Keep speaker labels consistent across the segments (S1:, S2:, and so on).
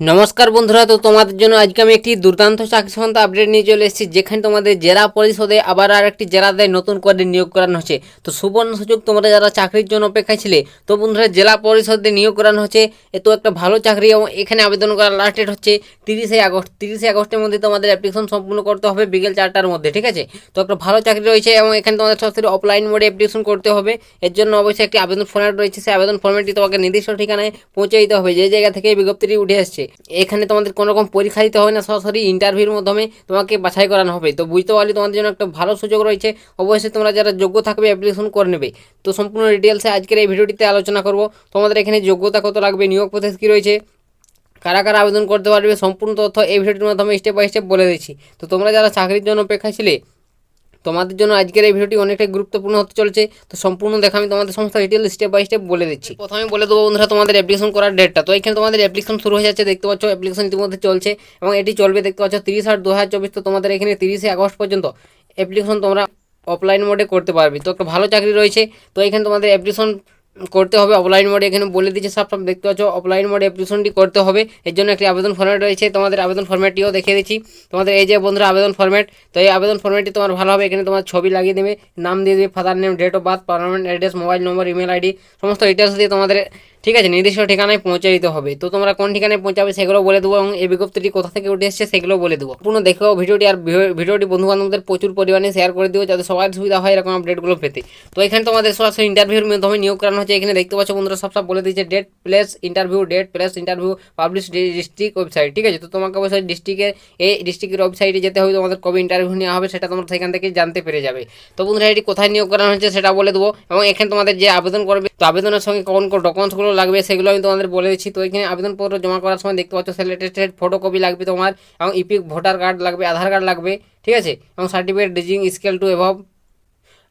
S1: নমস্কার বন্ধুরা, তো তোমাদের জন্য আজকে আমি একটি দুর্দান্ত চাকরি সংক্রান্ত আপডেট নিয়ে চলে এসেছি, যেখানে তোমাদের জেলা পরিষদে আবার আর একটি জেলাতে নতুন করে নিয়োগ করানো হচ্ছে। তো সুবর্ণ সুযোগ, তোমরা যারা চাকরির জন্য অপেক্ষায় ছিলে, তো বন্ধুরা জেলা পরিষদে নিয়োগ করানো হচ্ছে। এ তো একটা ভালো চাকরি এবং এখানে আবেদন করার লাস্ট ডেট হচ্ছে তিরিশে আগস্ট। তিরিশে আগস্টের মধ্যে তোমাদের অ্যাপ্লিকেশন সম্পূর্ণ করতে হবে বিকেল চারটার মধ্যে, ঠিক আছে? তো একটা ভালো চাকরি রয়েছে এবং এখানে তোমাদের সরাসরি অফলাইন মোডে অ্যাপ্লিকেশন করতে হবে। এর জন্য অবশ্যই একটি আবেদন ফর্ম্যাট রয়েছে। সেই আবেদন ফর্ম্যাটটি তোমাকে নির্দিষ্ট ঠিকানায় পৌঁছে দিতে হবে। যে জায়গা থেকে বিজ্ঞপ্তিটি উঠে আসছে এখানে তোমাদের কোনো রকম পরীক্ষা দিতে হবে না, সরাসরি ইন্টারভিউর মাধ্যমে তোমাকে বাছাই করানো হবে। তো বুঝতে পারলে তোমাদের জন্য একটা ভালো সুযোগ রয়েছে। অবশ্যই তোমরা যারা যোগ্য থাকবে অ্যাপ্লিকেশন করে নেবে। তো সম্পূর্ণ ডিটেলসে আজকের এই ভিডিওটিতে আলোচনা করব। তোমাদের এখানে যোগ্যতা কত লাগবে, নিয়োগ প্রসেস কী রয়েছে, কারা কারা আবেদন করতে পারবে, সম্পূর্ণ তথ্য এই ভিডিওটির মাধ্যমে স্টেপ বাই স্টেপ বলে দিচ্ছি। তো তোমরা যারা চাকরির জন্য অপেক্ষা ছিলে তোমাদের জন্য আজকের এই ভিডিওটি অনেকটাই গুরুত্বপূর্ণ হতে চলছে। তো সম্পূর্ণ দেখা আমি তোমাদের সমস্ত ডিটেল স্টেপ বাই স্টেপ বলে দিচ্ছি। প্রথমে বলে দেবো বন্ধুরা তোমাদের অ্যাপ্লিকেশন করার ডেটটা তো এখানে তোমাদের অ্যাপ্লিকেশন শুরু হয়ে যাচ্ছে, দেখতে পাচ্ছ অ্যাপ্লিকেশন ইতিমধ্যে চলছে এবং এটি চলবে দেখতে পাচ্ছ তিরিশ আট দু হাজার চব্বিশ। তো তোমাদের এখানে তিরিশে আগস্ট পর্যন্ত অ্যাপ্লিকেশন তোমরা অফলাইন মোডে করতে পারবে। তো একটা ভালো চাকরি রয়েছে। তো এখানে তোমাদের অ্যাপ্লিকেশন করতে হবে। অফলাইন মোডে এখানে বলে দিচ্ছে সব সব দেখতে পাচ্ছ। অফলাইন মোডে অ্যাপ্লিকেশনটি করতে হবে। এর জন্য একটি আবেদন ফর্ম্যাট রয়েছে। তোমাদের আবেদন ফর্ম্যাটটিও দেখিয়ে দিচ্ছি। তোমাদের এই যে বন্ধুরা আবেদন ফর্ম্যাট তো এই আবেদন ফর্ম্যাটটি তোমার ভালো হবে। এখানে তোমার ছবি লাগিয়ে দেবে, নাম দিয়ে দেবে father name date of birth permanent address mobile number email ID সমস্ত ডিটেলস দিয়ে তোমাদের ঠিক আছে, নির্দিষ্ট ঠিকানায় পৌঁছে দিতে হবে। তো তোমরা কোন ঠিকানায় পৌঁছাবে সেগুলো বলে দেবো এবং এই বিজ্ঞপ্তিটি কোথা থেকে উঠে এসেছে সেগুলো বলে দেবো। পুরো দেখো ভিডিওটি আর ভিডিও- ভিডিওটি বন্ধু বান্ধবদের প্রচুর পরিমাণে শেয়ার করে দিও যাতে সবার সুবিধা হয় এরকম আপডেটগুলো পেতে। তো এখানে তোমাদের সরাসরি ইন্টারভিউর মাধ্যমে নিয়োগ করানো হচ্ছে। এখানে দেখতে পাচ্ছ বন্ধুরা, সব সব বলে দিয়েছে date place interview date place interview publish district website ঠিক আছে? তো তোমাকে অবশ্যই ডিস্ট্রিক্টের এই ডিস্ট্রিক্টের ওয়েবসাইটে যেতে হবে। তোমাদের কবে ইন্টারভিউ নেওয়া হবে সেটা তোমরা সেখান থেকে জানতে পেরে যাবে। তো বন্ধুরা, এটি কোথায় নিয়োগ করানো হচ্ছে সেটা বলে দেবো এবং এখানে তোমাদের যে আবেদন করবে, তো আবেদনের সঙ্গে কোন কোন ডকুমেন্টসগুলো লাগবে, সেগুলো আমি তোমাদের বলে দিচ্ছি। তো এখানে আবেদনপত্র জমা করার সময় দেখতে পাচ্ছ সেলেটেড ফটোকপি লাগবে তোমার, এবং ইপিক ভোটার কার্ড লাগবে আধার কার্ড লাগবে, ঠিক আছে? এবং সার্টিফিকেট ডিজিং স্কেল টু এভাব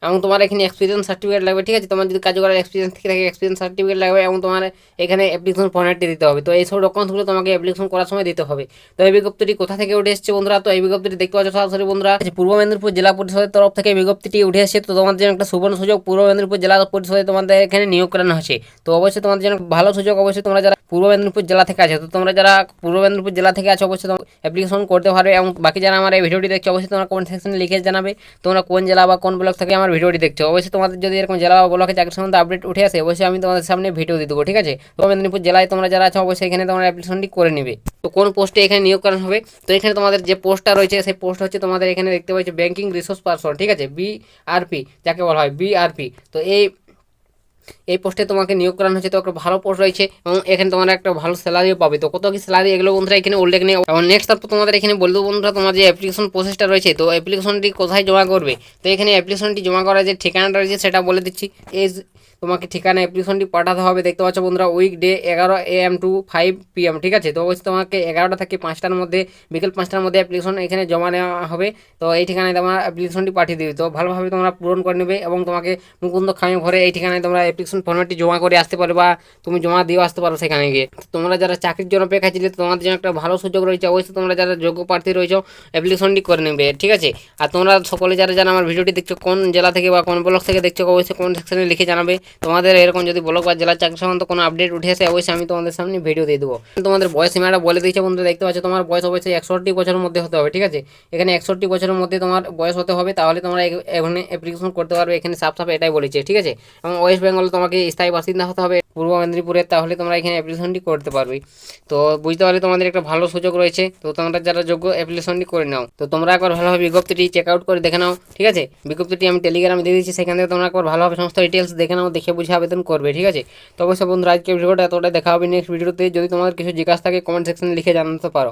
S1: এবং তোমার এখানে এক্সপিরিয়েন্স সার্টিফিকেট লাগবে, ঠিক আছে? তোমার যদি কাজ করার এক্সপিরিয়েন্স থেকে থাকে এক্সপিরিয়েন্স সার্টিফিকেট লাগবে এবং তোমার এখানে অ্যাপ্লিকেশন ফর্ম্যাটটি দিতে হবে। তো এইসব ডকুমেন্টসগুলো তোমাকে অ্যাপ্লিকেশন করার সময় দিতে হবে। তো এই বিজ্ঞপ্তিটি কোথা থেকে উঠে এসেছে বন্ধুরা? তো এই বিজ্ঞপ্তিটি দেখতে পাচ্ছ সরাসরি বন্ধুরা পূর্ব মেদিনীপুর জেলা পরিষদের তরফ থেকে বিজ্ঞপ্তিটি উঠে এসেছে। তো তোমাদের জন্য একটা সুবর্ণ সুযোগ পূর্ব মেদিনীপুর জেলা পরিষদে তোমাদের এখানে নিয়োগ করানো হয়েছে। তো অবশ্যই তোমাদের জন্য ভালো সুযোগ, অবশ্যই তোমরা যারা পূর্ব মেদিনীপুর জেলা থেকে আছে, তো তোমরা যারা পূর্ব মেদিনীপুর জেলা থেকে আছো, অবশ্যই অ্যাপ্লিকেশন করতে পারবে। এবং বাকি যারা আমার এই ভিডিওটি দেখছ, অবশ্যই তোমরা কমেন্ট সেকশনে লিখে জানাবে, তোমরা কোন জেলা বা কোন ব্লক থেকে আমার ভিডিওটি দেখছ অবশ্যই তোমাদের যদি এরকম জেলা বা ব্লকে চাকরি সম্বন্ধে আপডেট উঠে আসে, অবশ্যই আমি তোমাদের সামনে ভিডিও দিয়ে দেবো, ঠিক আছে? তো মেদিনীপুর জেলায় তোমরা যারা আছো, অবশ্যই এখানে তোমরা অ্যাপ্লিকেশনটি করে নেবে। তো কোন পোস্টে এখানে নিয়োগ করা হবে? তো এখানে তোমাদের যে পোস্টটা রয়েছে, সেই পোস্ট হচ্ছে তোমাদের এখানে দেখতে পাচ্ছি ব্যাঙ্কিং রিসোর্স পার্সন ঠিক আছে? বিআরপি যাকে বলা হয় বিআরপি তো এই এই পোস্টে তোমাকে নিয়োগ করানো হচ্ছে তো একটা ভালো পোস্ট রয়েছে এবং এখানে তোমার একটা ভালো স্যালারিও পাবে। তো কত কি স্যালারি এগুলো বন্ধুরা এখানে উল্লেখ নেই। এবং নেক্সট তারপর তোমাদের এখানে বলব বন্ধুরা, তোমার যে অ্যাপ্লিকেশন প্রসেসটা রয়েছে, তো অ্যাপ্লিকেশনটি কোথায় জমা করবে? তো এখানে অ্যাপ্লিকেশনটি জমা করার যে ঠিকানাটা রয়েছে, সেটা বলে দিচ্ছি। এই তোমাকে ঠিকানা অ্যাপ্লিকেশনটি পাঠাতে হবে। দেখতে পাচ্ছ বন্ধুরা উইক ডে এগারো A M to five P M ঠিক আছে? তো অবশ্যই তোমাকে এগারোটা থেকে পাঁচটার মধ্যে, বিকেল পাঁচটার মধ্যে অ্যাপ্লিকেশন এখানে জমা নেওয়া হবে। তো এই ঠিকানায় তোমার অ্যাপ্লিকেশনটি পাঠিয়ে দেবে। তো ভালোভাবে তোমরা পূরণ করে নেবে এবং তোমাকে মুকুন্দ খামে ভরে এই ঠিকানায় তোমরা অ্যাপ্লিকেশন ফর্মেটটি জমা করে আসতে পারো বা তুমি জমা দিয়েও আসতে পারো সেখানে গিয়ে। তোমরা যারা চাকরির জন্য অপেক্ষা ছিলে, তোমাদের জন্য একটা ভালো সুযোগ রয়েছে। অবশ্যই তোমরা যারা যোগ্য প্রার্থী রয়েছো অ্যাপ্লিকেশনটি করে নেবে, ঠিক আছে? আর তোমরা সকলে যারা যারা আমার ভিডিওটি দেখছ, কোন জেলা থেকে বা কোন ব্লক থেকে দেখছ, অবশ্যই কোন সেকশনে লিখে জানাবে। তোমাদের এরকম যদি ব্লক বা জেলার চাকরি সম্বন্ধে কোনো আপডেট উঠে আসে, অবশ্যই আমি তোমাদের সামনে ভিডিও দিয়ে দেবো। তোমাদের বয়স সীমাটা বলে দিয়েছে বন্ধু দেখতে পাচ্ছ তোমার বয়স অবশ্যই একষট্টি বছরের মধ্যে হতে হবে, ঠিক আছে? এখানে একষট্টি বছরের মধ্যে তোমার বয়স হতে হবে, তাহলে তোমরা এখানে অ্যাপ্লিকেশন করতে পারবে, এখানে সাফ সাফ এটাই বলেছে, ঠিক আছে? এবং ওয়েস্ট বেঙ্গল তোমাকে স্থায়ী বাসিন্দা হতে হবে পূর্ব মেদিনীপুরে, তাহলে তোমরা এখানে অ্যাপ্লিকেশনটি করতে পারবে। তো বুঝতে পারলে তোমাদের একটা ভালো সুযোগ রয়েছে। তো তোমরা যারা যোগ্য অ্যাপ্লিকেশনটি করে নাও। তো তোমরা একবার ভালোভাবে বিজ্ঞপ্তিটি চেক আউট করে দেখে নাও, ঠিক আছে? বিজ্ঞপ্তিটি আমি টেলিগ্রামে দিয়ে দিচ্ছি, সেখান থেকে তোমরা একবার ভালোভাবে সমস্ত ডিটেলস দেখে নাও, দেখে বুঝে আবেদন করবে, ঠিক আছে? তো অবশ্যই বন্ধুরা আজকে ভিডিওটা এতটাই, দেখা হবে নেক্সট ভিডিওতে যদি তোমাদের কিছু জিজ্ঞাসা থাকে কমেন্ট সেকশনে লিখে জানাতে পারো।